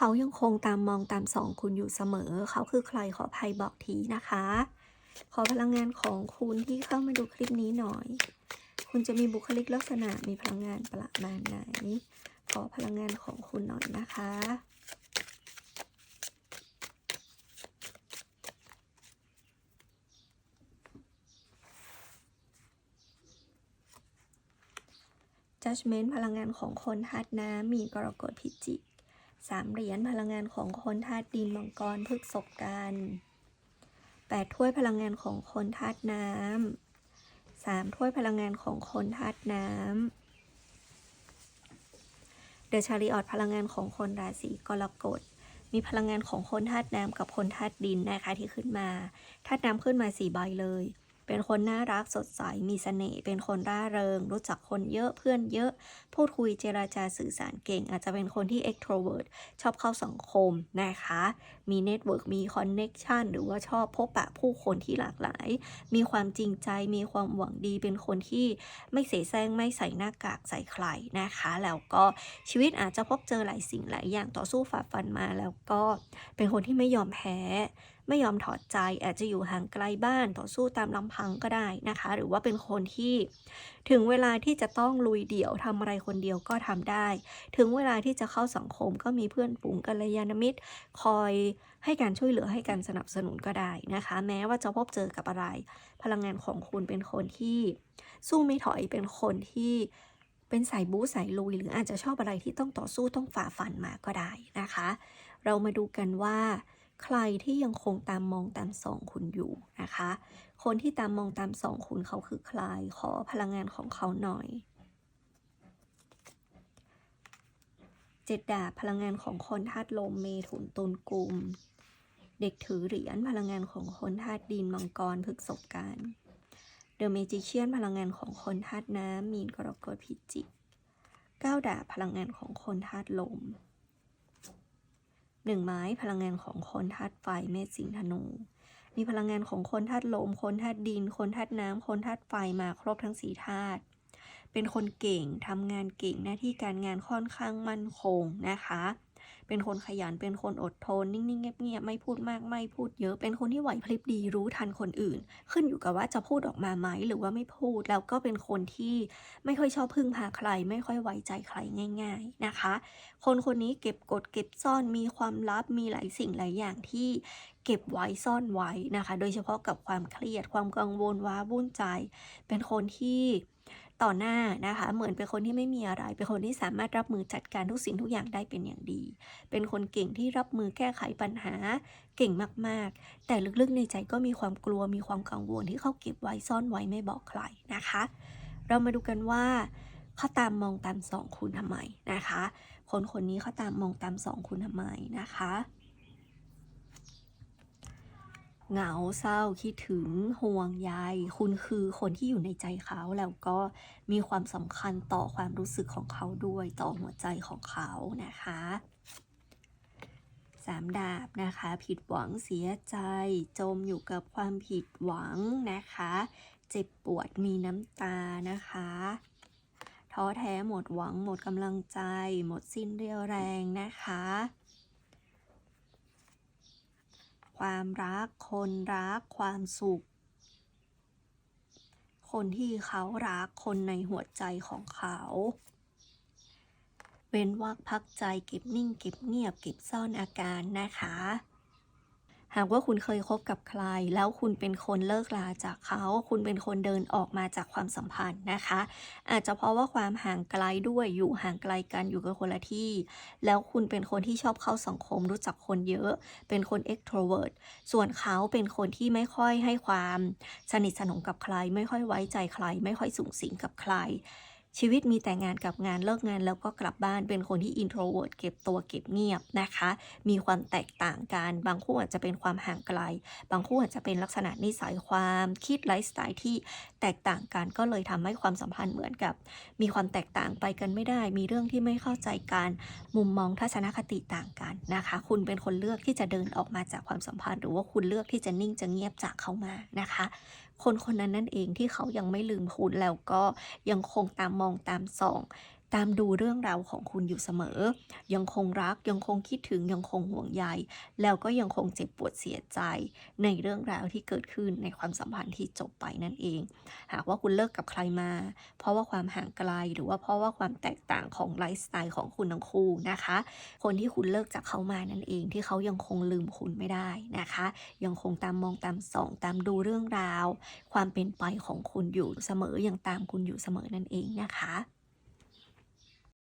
เขายังคงตามมองตามส่องคุณอยู่เสมอ เขาคือใครขออภัยบอกทีนะคะ ขอพลังงานของคุณที่เข้ามาดูคลิปนี้หน่อย คุณจะมีบุคลิกลักษณะมีพลังงานประมาณไหน ขอพลังงานของคุณหน่อยนะคะ Judgment พลังงานของคนธาตุน้ำมีกรกฎพิจิก สามเหรียญพลังงานของคนธาตุดินมังกรพฤกษกกันแปดถ้วยพลังงานของคนธาตุน้ำสามถ้วยพลังงานของคนธาตุน้ำเดอะชาริออตพลังงานของคนราศีกรกฎมีพลังงานของคนธาตุน้ำกับคนธาตุดินนะคะที่ขึ้นมาธาตุน้ำขึ้นมาสี่ใบเลย เป็นคนน่ารักสดใสมีเสน่ห์เป็นคนร่าเริง รู้จักคนเยอะเพื่อนเยอะ พูดคุยเจราจาสื่อสารเก่ง อาจจะเป็นคนที่ extrovert ชอบเข้าสังคมนะคะ มีเน็ตเวิร์กมีคอนเน็กชันหรือว่าชอบพบปะผู้คนที่หลากหลาย มีความจริงใจมีความหวังดีเป็นคนที่ไม่เสแสร้งไม่ใส่หน้ากากใส่ใครนะคะ แล้วก็ชีวิตอาจจะพบเจอหลายสิ่งหลายอย่างต่อสู้ฝ่าฟันมาแล้วก็เป็นคนที่ไม่ยอมแพ้ ไม่ยอมถอดใจ อาจจะอยู่ห่างไกลบ้านต่อสู้ตามลำพังก็ได้นะคะ หรือว่าเป็นคนที่ถึงเวลาที่จะต้องลุยเดี่ยวทำอะไรคนเดียวก็ทำได้ ถึงเวลาที่จะเข้าสังคมก็มีเพื่อนฝูงกัลยาณมิตร คอยให้การช่วยเหลือให้การสนับสนุนก็ได้นะคะ แม้ว่าจะพบเจอกับอะไร พลังงานของคุณเป็นคนที่สู้ไม่ถอยเป็นคนที่เป็นสายบู๊สายลุย หรืออาจจะชอบอะไรที่ต้องต่อสู้ต้องฝ่าฟันมาก็ได้นะคะ เรามาดูกันว่า ใครที่ยังคงตามมองตามส่องคุณอยู่นะคะ คนที่ตามมองตามส่องคุณเขาคือใคร ขอพลังงานของเขาหน่อย เจ็ดดาบพลังงานของคนธาตุลมเมถุนตุลกุม เด็กถือเหรียญพลังงานของคนธาตุดินมังกรพฤกษบการเดอะเมจิเชียนพลังงานของคนธาตุน้ำมีนกรกฎพิจิกเก้าดาบพลังงานของคนธาตุลม หนึ่งไม้พลังงานของคนธาตุไฟเมษสิงห์ธนู มีพลังงานของคนธาตุลม คนธาตุดิน คนธาตุน้ำ คนธาตุไฟมาครบทั้งสี่ธาตุเป็นคนเก่งทำงานเก่งหน้าที่การงานค่อนข้างมั่นคงนะคะ เป็นคนขยัน เป็นคนอดทน นิ่ง ๆ เงียบ ๆ ไม่พูดมาก ไม่พูดเยอะ เป็นคนที่ไหวพริบดี รู้ทันคนอื่น ขึ้นอยู่กับว่าจะพูดออกมาไหม หรือว่าไม่พูด แล้วก็เป็นคนที่ไม่ค่อยชอบพึ่งพาใคร ไม่ค่อยไว้ใจใครง่าย ๆ นะคะ คนคนนี้เก็บกดเก็บซ่อน มีความลับ มีหลายสิ่งหลายอย่างที่เก็บไว้ซ่อนไว้นะคะ โดยเฉพาะกับความเครียด ความกังวลว้าวุ่นใจ เป็นคนที่ ต่อหน้านะคะ เหมือนเป็นคนที่ไม่มีอะไร เป็นคนที่สามารถรับมือจัดการทุกสิ่งทุกอย่างได้เป็นอย่างดี เป็นคนเก่งที่รับมือแก้ไขปัญหาเก่งมากๆ แต่ลึกๆในใจก็มีความกลัวมีความกังวลที่เขาเก็บไว้ซ่อนไว้ไม่บอกใครนะคะ เรามาดูกันว่าเขาตามมองตามสองคุณทำไมนะคะ คนคนนี้เขาตามมองตามสองคุณทำไมนะคะ เหงาเศร้าคิดถึงห่วงใยคุณคือคนที่อยู่ในใจเขาแล้วก็มีความสำคัญต่อความรู้สึกของเขาด้วยต่อหัวใจของเขานะคะสามดาบนะคะ ผิดหวังเสียใจ จมอยู่กับความผิดหวังนะคะ เจ็บปวดมีน้ำตานะคะท้อแท้หมดหวังหมดกำลังใจ หมดสิ้นเรี่ยวแรงนะคะ ความรัก คนรัก ความสุข คนที่เขารัก คนในหัวใจของเขา เว้นวักพักใจเก็บนิ่งเก็บเงียบเก็บซ่อนอาการนะคะ หากว่าคุณเคยคบกับใคร แล้วคุณเป็นคนเลิกลาจากเขา คุณเป็นคนเดินออกมาจากความสัมพันธ์นะคะ อาจจะเพราะว่าความห่างไกลด้วยอยู่ห่างไกลกันอยู่กันคนละที่ แล้วคุณเป็นคนที่ชอบเข้าสังคมรู้จักคนเยอะ เป็นคน extrovert ส่วนเขาเป็นคนที่ไม่ค่อยให้ความสนิทสนมกับใคร ไม่ค่อยไว้ใจใคร ไม่ค่อยสูงสิงกับใคร ชีวิตมีแต่งานกับงานเลิกงานแล้วก็กลับบ้านเป็นคนที่ introvert เก็บตัวเก็บเงียบนะคะ มีความแตกต่างกัน บางคู่อาจจะเป็นความห่างไกล บางคู่อาจจะเป็นลักษณะนิสัยความคิดไลฟ์สไตล์ที่แตกต่างกันก็เลยทำให้ความสัมพันธ์เหมือนกับ มีความแตกต่างไปกันไม่ได้ มีเรื่องที่ไม่เข้าใจกันมุมมองทัศนคติต่างกันนะคะ คุณเป็นคนเลือกที่จะเดินออกมาจากความสัมพันธ์ หรือว่าคุณเลือกที่จะนิ่งจะเงียบจากเขามานะคะ คนคนนั้นนั่นเองที่เขายังไม่ลืมคุณแล้วก็ยังคงตามมองตามส่อง ตามดูเรื่องราวของคุณอยู่เสมอ ยังคงรักยังคงคิดถึงยังคงห่วงใย แล้วก็ยังคงเจ็บปวดเสียใจ ในเรื่องราวที่เกิดขึ้นในความสัมพันธ์ที่จบไปนั่นเอง หากว่าคุณเลิกกับใครมา เพราะว่าความห่างไกลหรือว่าเพราะว่าความแตกต่างของไลฟ์สไตล์ของคุณทั้งคู่นะคะ คนที่คุณเลิกจากเขามานั่นเองที่เขายังคงลืมคุณไม่ได้นะคะ ยังคงตามมองตามส่องตามดูเรื่องราว ความเป็นไปของคุณอยู่เสมอยังตามคุณอยู่เสมอนั่นเองนะคะ